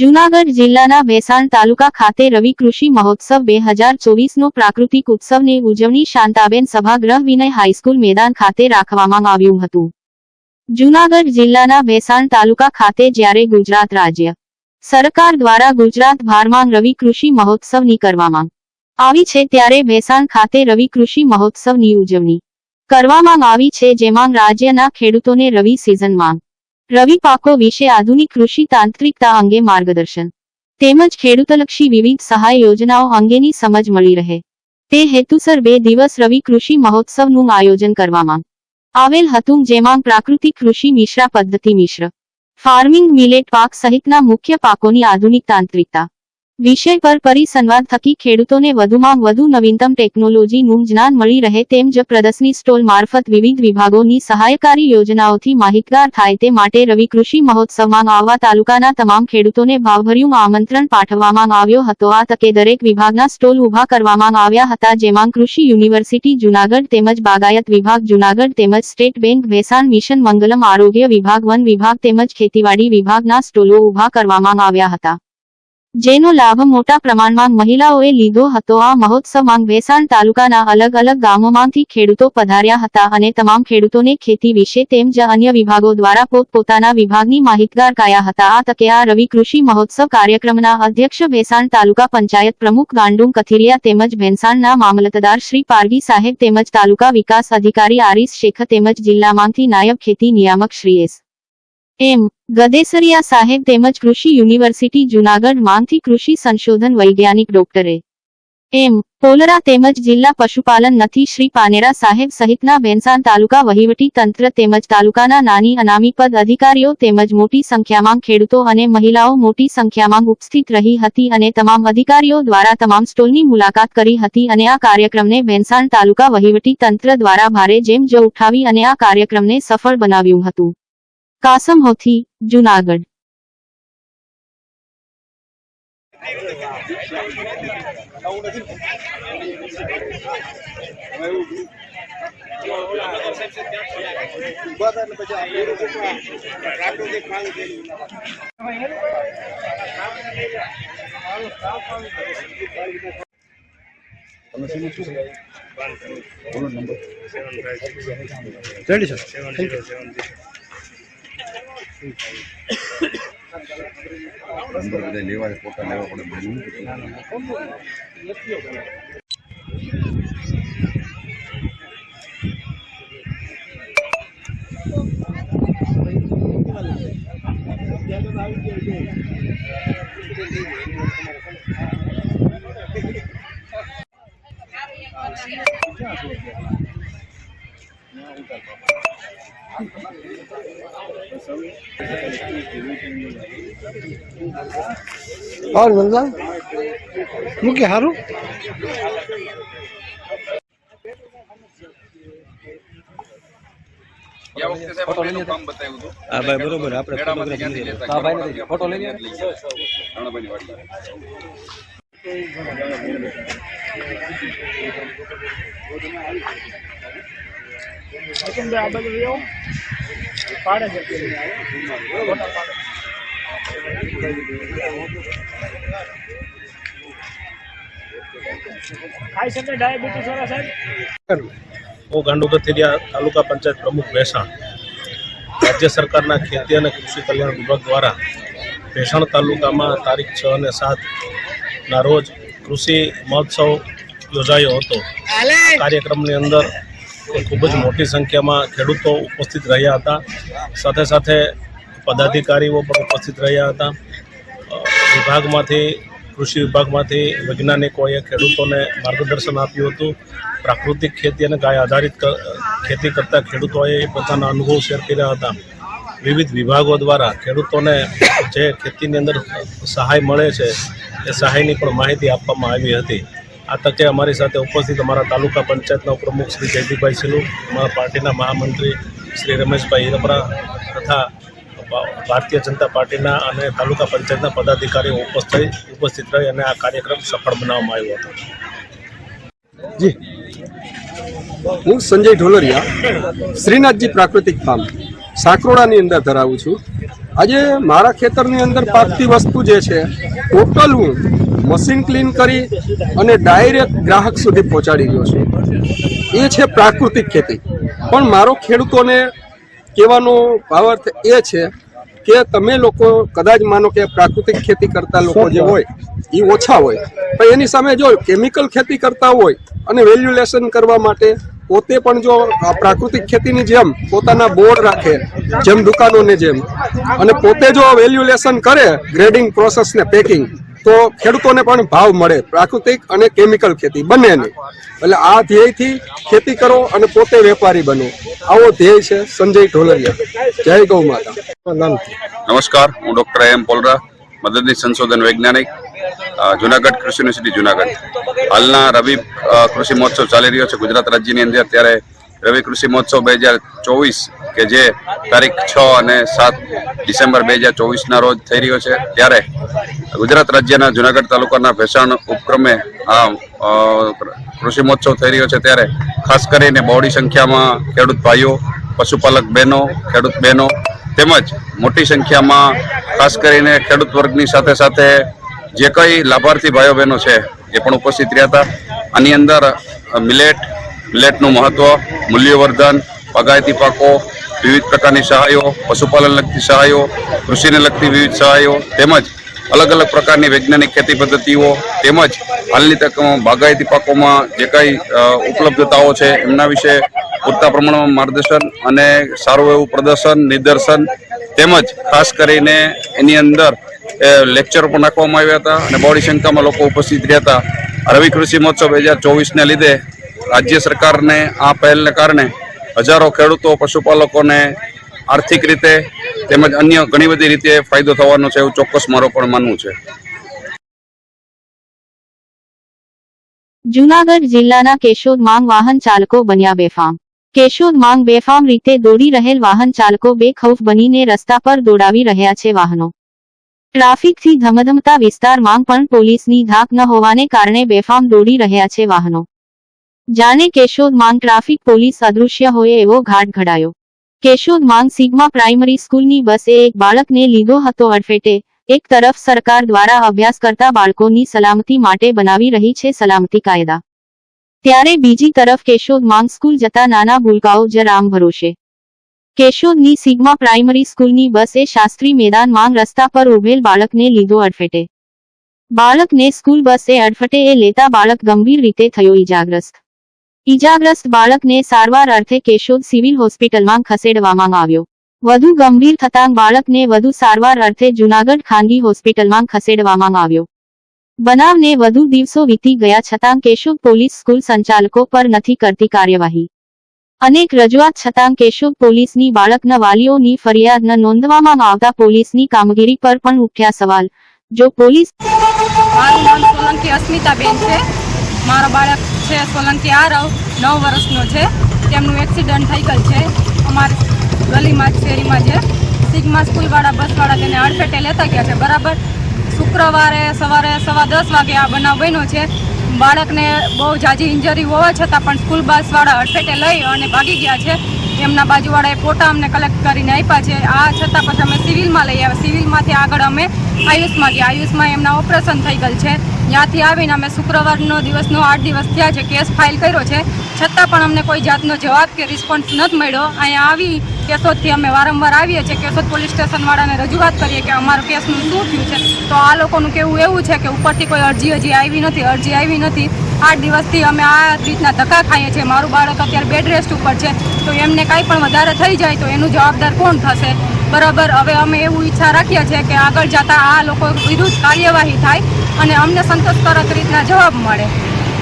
જૂનાગઢ જિલ્લાના ભેસાણ તાલુકા ખાતે રવિ કૃષિ મહોત્સવ બે હજાર ચોવીસનો પ્રાકૃતિક ઉત્સવની ઉજવણી શાંતાબેન સભાગૃહ વિનય હાઈસ્કૂલ મેદાન ખાતે રાખવામાં આવ્યું હતું. જૂનાગઢ જિલ્લાના ભેસાણ તાલુકા ખાતે જ્યારે ગુજરાત રાજ્ય સરકાર દ્વારા ગુજરાત ભારમાં રવિ કૃષિ મહોત્સવની કરવામાં આવી છે ત્યારે ભેસાણ ખાતે રવિ કૃષિ મહોત્સવની ઉજવણી કરવામાં આવી છે જેમાં રાજ્યના ખેડૂતોને રવિ સિઝનમાં રવિ પાકો વિશે આધુનિક કૃષિ તાંત્રિકતા અંગે માર્ગદર્શન. તેમજ ખેડૂતલક્ષી વિવિધ સહાય યોજનાઓ અંગેની સમજ મળી રહે. તે હેતુસર બે દિવસ રવિ કૃષિ મહોત્સવનું આયોજન કરવામાં આવેલ હતું, જેમાં પ્રાકૃતિક કૃષિ મિશ્રા પદ્ધતિ મિશ્ર, ફાર્મિંગ મિલેટ પાક સહિતના મુખ્ય પાકોની આધુનિક તાંત્રિકતા વિષય પર પરિસંવાદ થકી ખેડૂતોને વધુમાં વધુ નવીનતમ ટેકનોલોજીનું જ્ઞાન મળી રહે તેમ જ પ્રદર્શની સ્ટોલ મારફત વિવિધ વિભાગોની સહાયકારી યોજનાઓથી માહિતગાર થાય તે માટે રવિ કૃષિ મહોત્સવમાં આવવા તાલુકાના તમામ ખેડૂતોને ભાવભર્યું આમંત્રણ પાઠવવામાં આવ્યો હતો. આ તકે દરેક વિભાગના સ્ટોલ ઊભા કરવામાં આવ્યા હતા, જેમાં કૃષિ યુનિવર્સિટી જુનાગઢ તેમજ બાગાયત વિભાગ જુનાગઢ તેમજ state bank, Bhesan mission, Mangalam આરોગ્ય વિભાગ, વન વિભાગ તેમજ ખેતીવાડી વિભાગના સ્ટોલો ઊભા કરવામાં આવ્યા હતા. જેનો લાભ મોટા પ્રમાણમાં મહિલાઓએ લીધો હતો. આ મહોત્સવમાં ભેસાણ તાલુકાના અલગ અલગ ગામોમાંથી ખેડૂતો પધાર્યા હતા અને તમામ ખેડૂતોને ખેતી વિશે તેમજ અન્ય વિભાગો દ્વારા પોતપોતાના વિભાગની માહિતગાર કાયા હતા. આ તકે આ રવિ કૃષિ મહોત્સવ કાર્યક્રમના અધ્યક્ષ ભેસાણ તાલુકા પંચાયત પ્રમુખ ગાંડુમ કથિરિયા તેમજ ભેંસાણના મામલતદાર શ્રી પારવી સાહેબ તેમજ તાલુકા વિકાસ અધિકારી આરીસ શેખ તેમજ જિલ્લામાંથી નાયબ ખેતી નિયામક શ્રી એસ. એમ, ગદેસરિયા સાહેબ તેમજ કૃષિ યુનિવર્સિટી જુનાગઢમાંથી કૃષિ સંશોધન વૈજ્ઞાનિક ડોક્ટરે. એમ પોલરા તેમજ જિલ્લા પશુપાલન નથી શ્રી પાનેરા સાહેબ સહિતના ભેંસાણ તાલુકા વહીવટી તંત્ર તેમજ તાલુકાના નાની અનામી પદ અધિકારીઓ તેમજ મોટી સંખ્યામાં ખેડૂતો અને મહિલાઓ મોટી સંખ્યામાં ઉપસ્થિત રહી હતી અને તમામ અધિકારીઓ દ્વારા તમામ સ્ટોલની મુલાકાત કરી હતી અને આ કાર્યક્રમને ભેંસાણ તાલુકા વહીવટી તંત્ર દ્વારા ભારે જેમ જ ઉઠાવી અને આ કાર્યક્રમને સફળ બનાવ્યું હતું. Kasam Hothi Junagadh ready sir number બધા લેવા ફોટા લેવા પડે બધું बंदा? મનલા हारू? કામ બતાવ્યું હતું હા ભાઈ બરોબર આપણે મેળામાંથી ત્યાંથી લેતા હા ભાઈ નથી. ફોટો લઈ. રણાભાઈની વાડી. ખાઈ શકે ડાયાબિટીસ વાળા સાહેબ? હું ગાંડુ કથિરિયા તાલુકા પંચાયત પ્રમુખ ભેસાણ રાજ્ય સરકારના ખેતી અને કૃષિ કલ્યાણ વિભાગ દ્વારા ભેસાણ તાલુકામાં તારીખ છ અને સાતના રોજ કૃષિ મહોત્સવ યોજાયો હતો. કાર્યક્રમની અંદર ખૂબ જ મોટી સંખ્યામાં ખેડૂતો ઉપસ્થિત રહ્યા હતા. સાથે સાથે પદાધિકારીઓ પણ ઉપસ્થિત રહ્યા હતા. વિભાગમાંથી, કૃષિ વિભાગમાંથી વૈજ્ઞાનિકોએ ખેડૂતોને માર્ગદર્શન આપ્યું હતું. પ્રાકૃતિક ખેતી અને ગાય આધારિત ખેતી કરતા ખેડૂતોએ પોતાના અનુભવ શેર કર્યા હતા. વિવિધ વિભાગો દ્વારા ખેડૂતોને જે ખેતીની અંદર સહાય મળે છે, એ સહાયની પણ માહિતી આપવામાં આવી હતી. આ તકે અમારી સાથે ઉપસ્થિત અમારા તાલુકા પંચાયતના પ્રમુખ શ્રી જયદીપભાઈ સિલુ, અમારા પાર્ટીના મહામંત્રી શ્રી રમેશભાઈ હિરપરા તથા ભારતીય જનતા પાર્ટીના અને તાલુકા પંચાયતના પદાધિકારીઓ ઉપસ્થિત ઉપસ્થિત રહી અને આ કાર્યક્રમ સફળ બનાવવામાં આવ્યો હતો. જી. હું સંજય ઢોલરિયા, શ્રીનાથજી પ્રાકૃતિક ફાર્મ, સાકરોડાની અંદર ધરાવું છું. આજે મારા ખેતરની અંદર પાકતી વસ્તુ જે છે, ટોટલ હું મશીન ક્લીન કરી અને ડાયરેક્ટ ગ્રાહક સુધી પહોંચાડી રહ્યો છું. એ છે પ્રાકૃતિક ખેતી. પણ મારો ખેડૂતોને કહેવાનો ભાવાર્થ એ છે કે તમે લોકો કદાચ માનો કે પ્રાકૃતિક ખેતી કરતા લોકો જે હોય, એ ઓછા હોય. પણ એની સામે જો કેમિકલ ખેતી કરતા હોય અને વેલ્યુલેશન કરવા માટે પોતે પણ જો પ્રાકૃતિક ખેતીની જેમ પોતાના બોર્ડ રાખે, જેમ દુકાનોની જેમ, અને પોતે જો વેલ્યુલેશન કરે, ગ્રેડિંગ પ્રોસેસ ને પેકિંગ તો ખેડૂતોને પણ ભાવ મળે પ્રાકૃતિક અને કેમિકલ ખેતી બંનેને. એટલે આ ધ્યેયથી ખેતી કરો અને પોતે વેપારી બનો. આવો ધ્યેય છે સંજય ઢોલરિયા. જય ગૌ માતા. નમસ્કાર હું ડોક્ટર એમ પોલરા મદદની સંશોધન વૈજ્ઞાનિક જુનાગઢ કૃષિ યુનિવર્સિટી જુનાગઢ. હાલના રવિ કૃષિ મહોત્સવ ચાલી રહ્યો છે ગુજરાત રાજ્યની અંદર. ત્યારે રવિ કૃષિ મહોત્સવ બે હજાર ચોવીસ કે જે તારીખ છ અને સાત ડિસેમ્બર બે હજાર ચોવીસના રોજ થઈ રહ્યો છે. ત્યારે ગુજરાત રાજ્યના જુનાગઢ તાલુકાના ભેસાણ ઉપક્રમે આ કૃષિ મહોત્સવ થઈ રહ્યો છે ત્યારે ખાસ કરીને બહોળી સંખ્યામાં ખેડૂત ભાઈઓ, પશુપાલક બહેનો, ખેડૂત બહેનો તેમજ મોટી સંખ્યામાં ખાસ કરીને ખેડૂત વર્ગની સાથે સાથે જે કઈ લાભાર્થી ભાઈઓ બહેનો છે એ પણ ઉપસ્થિત રહ્યા હતા. આની અંદર મિલેટ, મિલેટનું મહત્વ, મૂલ્યવર્ધન પગાયતી પાકો વિવિધ પ્રકારની સહાયો, પશુપાલન લગતી સહાયો, કૃષિને લગતી વિવિધ સહાયો તેમજ અલગ અલગ પ્રકારની વૈજ્ઞાનિક ખેતી પદ્ધતિઓ તેમજ હાલની તકમાં બાગાયતી પાકોમાં જે કાંઈ ઉપલબ્ધતાઓ છે, એમના વિશે પૂરતા પ્રમાણમાં માર્ગદર્શન અને સારું એવું પ્રદર્શન, નિદર્શન તેમજ ખાસ કરીને એની અંદર લેક્ચરો પણ નાખવામાં આવ્યા હતા અને બહોળી સંખ્યામાં લોકો ઉપસ્થિત રહ્યા હતા. રવિ કૃષિ મહોત્સવ બે હજાર ચોવીસને લીધે રાજ્ય સરકારને આ પહેલને કારણે હજારો ખેડૂતો, પશુપાલકોને આર્થિક રીતે તેમજ અન્ય ઘણી બધી રીતે ફાયદો થવાનો છે એવું ચોક્કસ મારો પણ માનવું છે. જૂનાગઢ જિલ્લાના કેશોદ માંગ વાહન ચાલકો બન્યા બેફામ. કેશોદ માંગ બેફામ રીતે દોડી રહેલ વાહન ચાલકો બેખૌફ બનીને રસ્તા પર દોડાવી રહ્યા છે વાહનો. ટ્રાફિકથી ધમધમતા વિસ્તાર માંગ પણ પોલીસની ધાક ન હોવાને કારણે બેફામ દોડી રહ્યા છે વાહનો. જાણે કેશોદ માંગ ટ્રાફિક પોલીસ અદૃશ્ય હોય એવો ઘાટ ઘડાયો. કેશોદ માંગ સિગ્મા પ્રાઇમરી સ્કૂલની બસે એક બાળકને લીધો હતો અડફેટે. એક તરફ સરકાર દ્વારા અભ્યાસ કરતા બાળકોની સલામતી માટે બનાવી રહી છે સલામતી કાયદા. ત્યારે બીજી તરફ કેશોદ માંગ સ્કૂલ જતા નાના ભૂલકાઓ જ રામ ભરોશે. કેશોદની સિગ્મા પ્રાઇમરી સ્કૂલની બસે શાસ્ત્રી મેદાન માંગ રસ્તા પર ઉભેલ બાળકને લીધો અડફેટે. બાળકને સ્કૂલ બસે અડફટે એ લેતા બાળક ગંભીર રીતે થયો ઈજાગ્રસ્ત. ઈજાગ્રસ્ત બાળકને સારવાર અર્થે કેશોદ સિવિલ હોસ્પિટલમાં ખસેડવામાં આવ્યો. વધુ ગંભીર થતાં બાળકને વધુ સારવાર અર્થે જૂનાગઢ ખાનગી હોસ્પિટલમાં ખસેડવામાં આવ્યો. બનાવને વધુ દિવસો વીતી ગયા છતાં કેશોદ પોલીસ સ્કૂલ સંચાલકો પર નથી કરતી કાર્યવાહી. અનેક રજૂઆત છતાં કેશોદ પોલીસની બાળકના વાલીઓની ફરિયાદ ન નોંધવામાં આવતા પોલીસની કામગીરી પર પણ ઉઠ્યા સવાલ. જો પોલીસ અસ્મિતાબેન છે. મારો બાળક છે સોલંકી આરવ, નવ વર્ષનો છે. તેમનું એક્સિડન્ટ થઈ ગયું છે. અમારી ગલીમાં જ, શેરીમાં છે સિગ્મા સ્કૂલવાળા, બસવાળા તેને અડફેટે લેતા ગયા છે. બરાબર? શુક્રવારે સવારે સવા દસ વાગે આ બનાવ બન્યો છે. બાળકને બહુ જાજી ઇન્જરી હોવા છતાં પણ સ્કૂલ બસવાળા અડફેટે લઈ અને ભાગી ગયા છે. એમના બાજુવાળાએ ફોટા અમને કલેક્ટ કરીને આપ્યા છે. આ છતાં પછી અમે સિવિલમાં લઈ આવ્યા. સિવિલમાંથી આગળ અમે આયુષમાં ગયા. આયુષમાં એમના ઓપરેશન થઈ ગયેલ છે. ત્યાંથી આવીને અમે શુક્રવારનો દિવસનો આઠ દિવસ થયા છે, કેસ ફાઇલ કર્યો છે. છતાં પણ અમને કોઈ જાતનો જવાબ કે રિસ્પોન્સ નથી મળ્યો. અહીંયા આવી કેશોદથી અમે વારંવાર આવીએ છીએ. કેશોદ પોલીસ સ્ટેશનવાળાને રજૂઆત કરીએ કે અમારું કેસનું શું થયું છે. તો આ લોકોનું કેવું એવું છે કે ઉપરથી કોઈ અરજી હજી આવી નથી, અરજી આવી નથી. આઠ દિવસથી અમે આ રીતના ધક્કા ખાઈએ છીએ. મારું બાળક અત્યારે બેડ રેસ્ટ ઉપર છે. તો એમને કાંઈ પણ વધારે થઈ જાય તો એનું જવાબદાર કોણ થશે? બરાબર, હવે અમે એવું ઈચ્છા રાખીએ છીએ કે આગળ જતાં આ લોકો વિરુદ્ધ કાર્યવાહી થાય. અને અમને સંતોષકારક રીતના જવાબ મળે.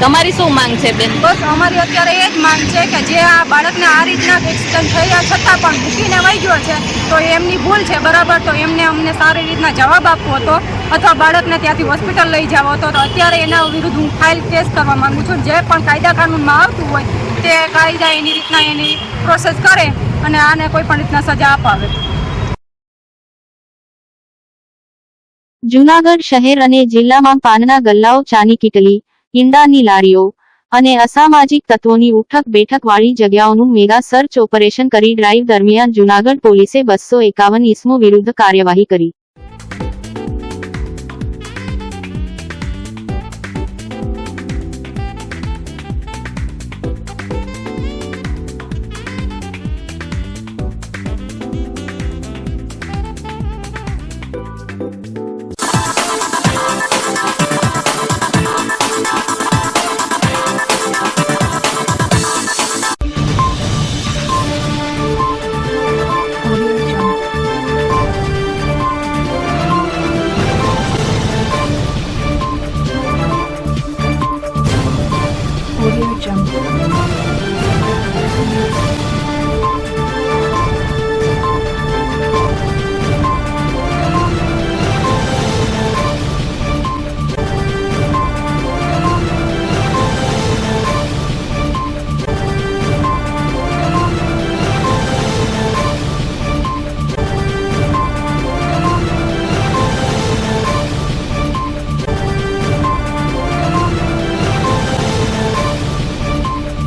તમારી શું માંગ છે બેન? બસ અમારી અત્યારે એ જ માંગ છે કે જે આ બાળકને આ રીતના એક્સિડન્ટ થયા છતાં પણ મૂકીને વહી ગયો છે તો એમની ભૂલ છે બરાબર? તો એમને અમને સારી રીતના જવાબ આપવો હતો અથવા બાળકને ત્યાંથી હોસ્પિટલ લઈ જવો હતો તો અત્યારે એના વિરુદ્ધ હું ફાઇલ કેસ કરવા માગું છું. જે પણ કાયદા કાનૂનમાં આવતું હોય તે કાયદા એની રીતના એની પ્રોસેસ કરે અને આને કોઈ પણ રીતના સજા અપાવે. જૂનાગઢ શહેર અને જિલ્લામાં પાનના ગલ્લાઓ ચાની કીટલી, ઈંડાની લારીઓ અને અસામાજિક તત્વોની ઉઠક બેઠક વાળી જગ્યાઓનું મેગા સર્ચ ઓપરેશન કરી ડ્રાઈવ દરમિયાન જુનાગઢ પોલીસે બસો એકાવન ઈસમો વિરુદ્ધ કાર્યવાહી કરી.